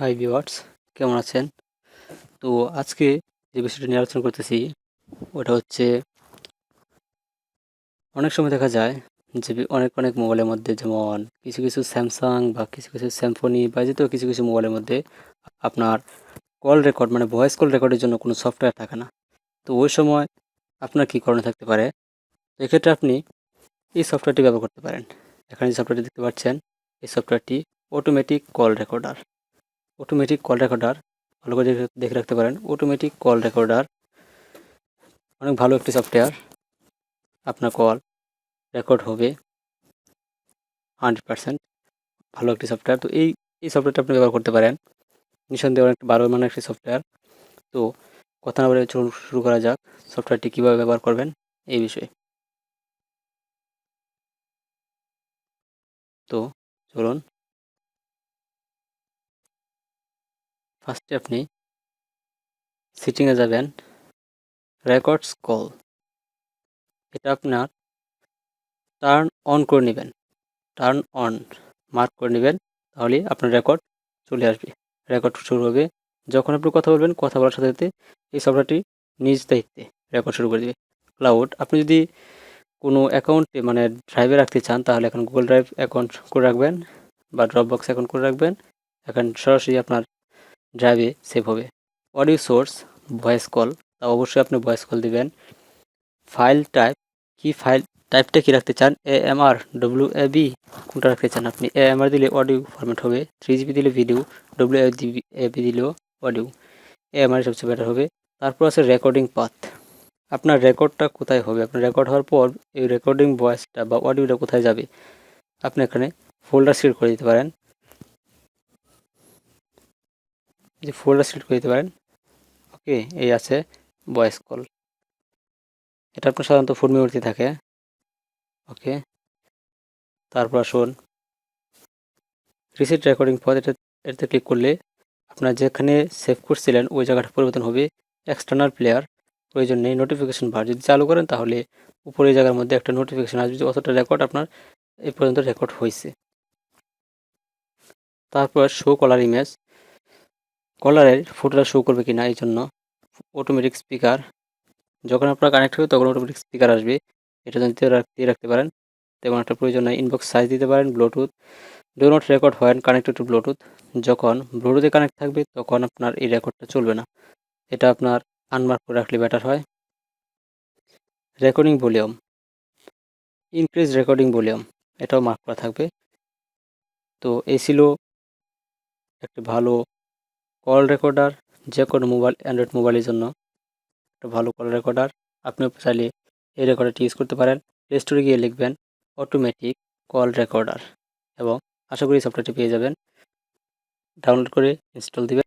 High viewers কেমন আছেন? তো আজকে যে বিষয়টা নিয়ে আলোচনা করতেছি, ওটা হচ্ছে অনেক সময় দেখা যায় যে অনেক অনেক মোবাইলের মধ্যে যেমন কিছু কিছু স্যামসাং বা কিছু কিছু স্যামফোনি বা যেহেতু কিছু কিছু মোবাইলের মধ্যে আপনার কল রেকর্ড মানে ভয়েস কল রেকর্ডের জন্য কোনো সফটওয়্যার থাকে না। তো ওই সময় আপনার কী করণীয় থাকতে পারে? এক্ষেত্রে আপনি এই সফটওয়্যারটি ব্যবহার করতে পারেন। এখানে যে সফটওয়্যারটি দেখতে পাচ্ছেন, এই সফটওয়্যারটি automatic call recorder automatic call recorder ভালো করে দেখে- রাখতে পারেন। অটোমেটিক কল রেকর্ডার অনেক ভালো একটি সফটওয়্যার আপনার কল রেকর্ড হবে হান্ড্রেড পার্সেন্ট ভালো একটি সফটওয়্যার তো এই এই সফটওয়্যারটা আপনি ব্যবহার করতে পারেন। নিঃসন্দেহে অনেক বারো মানের একটি সফটওয়্যার তো কথা না বলে চলুন শুরু করা যাক। সফটওয়্যারটি কীভাবে ব্যবহার করবেন এই বিষয়ে। তো চলুন। ফার্স্টে আপনি সিটিংয়ে যাবেন। রেকর্ডস কল এটা আপনার টার্ন অন করে নেবেন। টার্ন অন মার্ক করে নেবেন, তাহলে আপনার রেকর্ড চলে আসবে। রেকর্ড শুরু হবে। যখন আপনি কথা বলবেন, কথা বলার সাথে সাথে এই সফটওয়্যারটি নিজ দায়িত্বে রেকর্ড শুরু করে দেবে। ক্লাউড আপনি যদি কোনো অ্যাকাউন্টে মানে ড্রাইভে রাখতে চান, তাহলে এখন গুগল ড্রাইভ অ্যাকাউন্ট করে রাখবেন বা ড্রপ বক্স অ্যাকাউন্ট করে রাখবেন। এখন সরাসরি আপনার ড্রাইভে সেভ হবে। অডিও সোর্স ভয়েস কল তা অবশ্যই আপনি ভয়েস কল দিবেন। ফাইল টাইপ কি ফাইল টাইপটা কি রাখতে চান? A M R W A B কোনটা রাখতে চান আপনি? এ এম আর দিলে অডিও ফরম্যাট হবে থ্রি জিবি দিলে ভিডিও ডব্লিউ এ বি দিলেও অডিও এ এম আর সবচেয়ে বেটার হবে। তারপর আছে রেকর্ডিং পাথ আপনার রেকর্ডটা কোথায় হবে? আপনার রেকর্ড হওয়ার পর এই রেকর্ডিং ভয়েসটা বা অডিওটা কোথায় যাবে? আপনি এখানে ফোল্ডার সিলেক্ট করে দিতে পারেন। যে ফোল্ডার সিলেক্ট করে দিতে পারেন। ওকে এই আছে ভয়েস কল এটা আপনার সাধারণত ফোন মেমোরিতে থাকে। ওকে তারপর আসুন। রিসেট রেকর্ডিং পথ এটা এটাতে ক্লিক করলে আপনার যেখানে সেভ করছিলেন, ওই জায়গাটা পরিবর্তন হবে। এক্সটার্নাল প্লেয়ার প্রয়োজন নেই নোটিফিকেশন বার যদি চালু করেন, তাহলে উপরে জায়গার মধ্যে একটা নোটিফিকেশন আসবে। যে অতটা রেকর্ড আপনার, এই পর্যন্ত রেকর্ড হয়েছে তারপর শো কলার ইমেজ কলারের ফটোটা শো করবে কিনা এই জন্য অটোমেটিক স্পিকার যখন আপনার কানেক্ট হবে তখন অটোমেটিক স্পিকার আসবে। এটা যদি দিয়ে রাখ- দিয়ে রাখতে পারেন, তেমন একটা প্রয়োজন নাই। ইনবক্স সাইজ দিতে পারেন ব্লুটুথ ডো নট রেকর্ড হয় কানেক্টেড টু ব্লুটুথ যখন ব্লুটুথে কানেক্ট থাকবে, তখন আপনার এই রেকর্ডটা চলবে না। এটা আপনার আনমার্ক করে রাখলে বেটার হয়। Recording volume increase recording volume এটাও মার্ক করা থাকবে। তো এই ছিল একটা ভালো কল রেকর্ডার যে কোনো মোবাইল অ্যান্ড্রয়েড মোবাইলের জন্য একটা ভালো কল রেকর্ডার আপনি চাইলে এই রেকর্ডারটি ইউজ করতে পারেন। প্লে স্টোরে গিয়ে লিখবেন অটোমেটিক কল রেকর্ডার এবং আশা করি সফটওয়্যারটি পেয়ে যাবেন। ডাউনলোড করে ইনস্টল দিবেন।